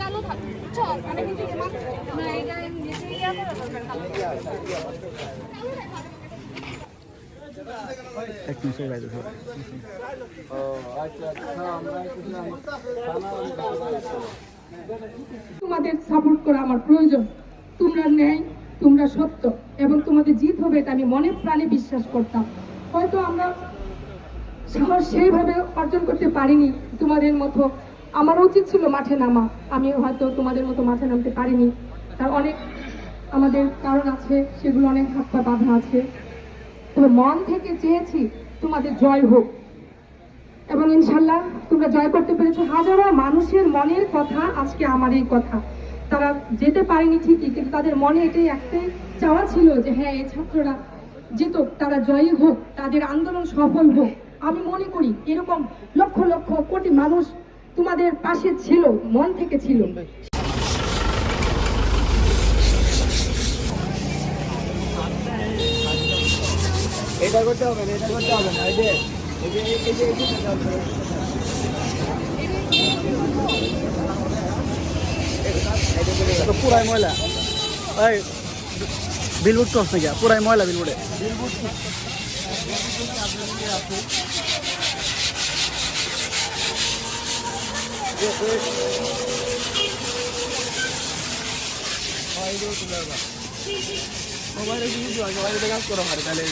কালো থাকে বুঝছ মানে কিন্তু এমন না এটা নিচে ইয়া তোমাদের সাপোর্ট করা আমার প্রয়োজন। তোমরা ন্যায়, তোমরা সত্য, এবং তোমাদের জিত হবে এটা আমি মনে প্রাণে বিশ্বাস করতাম। হয়তো আমরা সাহস সেইভাবে অর্জন করতে পারিনি তোমাদের মতো। আমার উচিত ছিল মাঠে নামা। আমি হয়তো তোমাদের মতো মাঠে নামতে পারিনি। তার অনেক আমাদের কারণ আছে, সেগুলো অনেক হাত পা বাঁধা আছে। তবে মন থেকে চেয়েছি তোমাদের জয় হোক। এবং ইনশাল্লাহ তোমরা জয় করতে পেরেছ হাজারো মানুষের মনের কথা আজকে আমার এই কথা তারা যেতে পারেনি ঠিকই কিন্তু তাদের মনে এটাই একটাই চাওয়া ছিল যে হ্যাঁ এই ছাত্ররা যেত তারা জয়ী হোক তাদের আন্দোলন সফল হোক আমি মনে করি এরকম লক্ষ লক্ষ কোটি মানুষ তোমাদের পাশে ছিল মন থেকে ছিল এটা করতে হবে না এটা করতে হবে না এই যে এই যে এই যে এই যে এটা পুরাই ময়লা। এই বিলবোর্ড ক্রস নাকি পুরাই ময়লা বিলবোর্ডে মোবাইলে কাজ করো হারে তাহলে